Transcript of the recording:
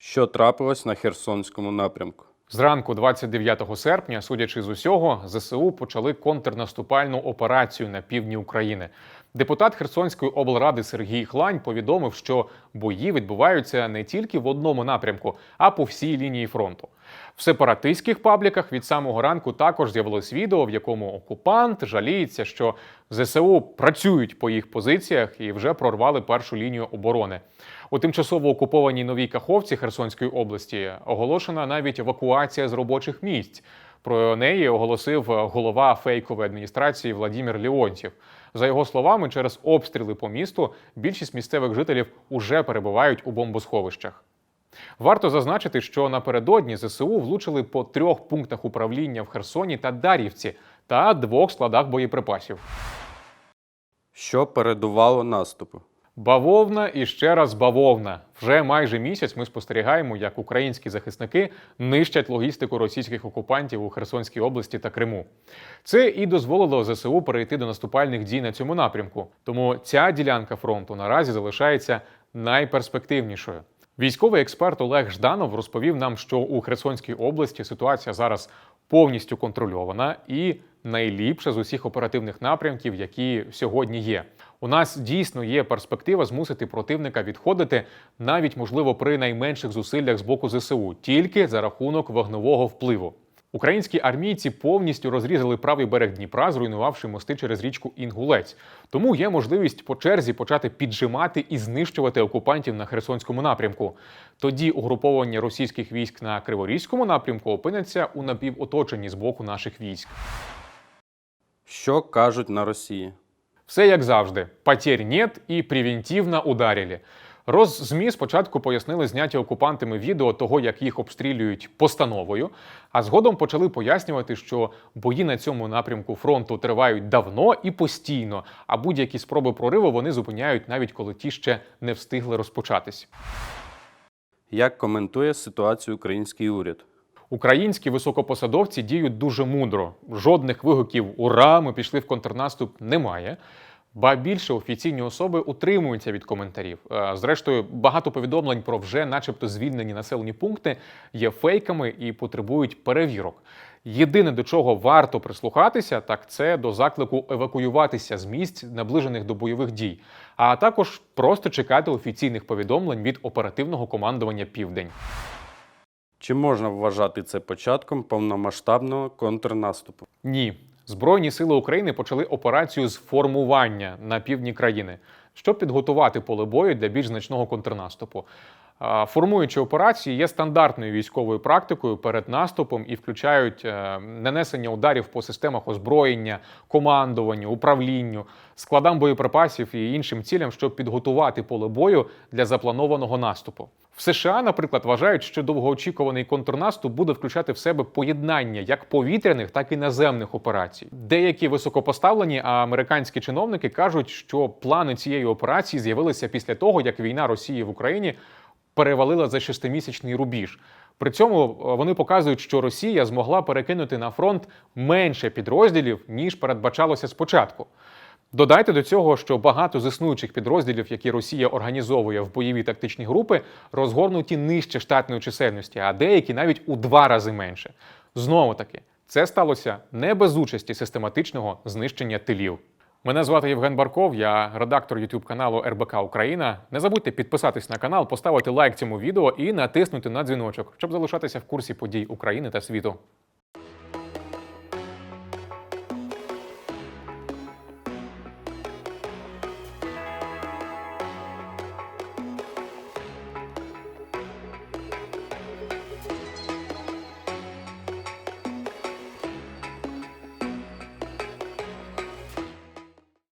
Що трапилось на Херсонському напрямку? Зранку 29 серпня, судячи з усього, ЗСУ почали контрнаступальну операцію на півдні України. Депутат Херсонської облради Сергій Хлань повідомив, що бої відбуваються не тільки в одному напрямку, а по всій лінії фронту. В сепаратистських пабліках від самого ранку також з'явилось відео, в якому окупант жаліється, що ЗСУ працюють по їх позиціях і вже прорвали першу лінію оборони. У тимчасово окупованій новій Каховці Херсонської області оголошена навіть евакуація з робочих місць. Про неї оголосив голова фейкової адміністрації Владимир Леонтьєв. За його словами, через обстріли по місту більшість місцевих жителів уже перебувають у бомбосховищах. Варто зазначити, що напередодні ЗСУ влучили по трьох пунктах управління в Херсоні та Дар'ївці та двох складах боєприпасів. Що передувало наступу? Бавовна і ще раз бавовна. Вже майже місяць ми спостерігаємо, як українські захисники нищать логістику російських окупантів у Херсонській області та Криму. Це і дозволило ЗСУ перейти до наступальних дій на цьому напрямку. Тому ця ділянка фронту наразі залишається найперспективнішою. Військовий експерт Олег Жданов розповів нам, що у Херсонській області ситуація зараз повністю контрольована і найліпша з усіх оперативних напрямків, які сьогодні є. У нас дійсно є перспектива змусити противника відходити, навіть можливо при найменших зусиллях з боку ЗСУ, тільки за рахунок вогневого впливу. Українські армійці повністю розрізали правий берег Дніпра, зруйнувавши мости через річку Інгулець. Тому є можливість по черзі почати піджимати і знищувати окупантів на Херсонському напрямку. Тоді угруповання російських військ на Криворізькому напрямку опиняться у напівоточенні з боку наших військ. Що кажуть на Росії? Все як завжди: потерь нет і превентивно ударили. Роззмі спочатку пояснили зняті окупантами відео того, як їх обстрілюють постановою, а згодом почали пояснювати, що бої на цьому напрямку фронту тривають давно і постійно, а будь-які спроби прориву вони зупиняють навіть коли ті ще не встигли розпочатись. Як коментує ситуацію український уряд? Українські високопосадовці діють дуже мудро. Жодних вигуків Ура! Ми пішли в контрнаступ немає. Ба більше офіційні особи утримуються від коментарів. Е, Зрештою, багато повідомлень про вже, начебто, звільнені населені пункти є фейками і потребують перевірок. Єдине до чого варто прислухатися, так це до заклику евакуюватися з місць, наближених до бойових дій, а також просто чекати офіційних повідомлень від оперативного командування Південь. Чи можна вважати це початком повномасштабного контрнаступу? Ні, Збройні сили України почали операцію з формування на півдні країни, щоб підготувати поле бою для більш значного контрнаступу. А, Формуючі операції є стандартною військовою практикою перед наступом і включають е, нанесення ударів по системах озброєння, командуванню, управлінню, складам боєприпасів і іншим цілям, щоб підготувати поле бою для запланованого наступу. В США, наприклад, вважають, що довгоочікуваний контрнаступ буде включати в себе поєднання як повітряних, так і наземних операцій. Деякі високопоставлені американські чиновники кажуть, що плани цієї операції з'явилися після того, як війна Росії в Україні перевалила за шестимісячний рубіж. При цьому е, вони показують, що Росія змогла перекинути на фронт менше підрозділів ніж передбачалося спочатку. Додайте до цього, що багато з існуючих підрозділів, які Росія організовує в бойові тактичні групи, розгорнуті нижче штатної чисельності, а деякі навіть у два рази менше. Знову таки, це сталося не без участі систематичного знищення тилів. Мене звати Євген Барков, я редактор YouTube каналу РБК Україна. Не забудьте підписатись на канал, поставити лайк цьому відео і натиснути на дзвіночок, щоб залишатися в курсі подій України та світу.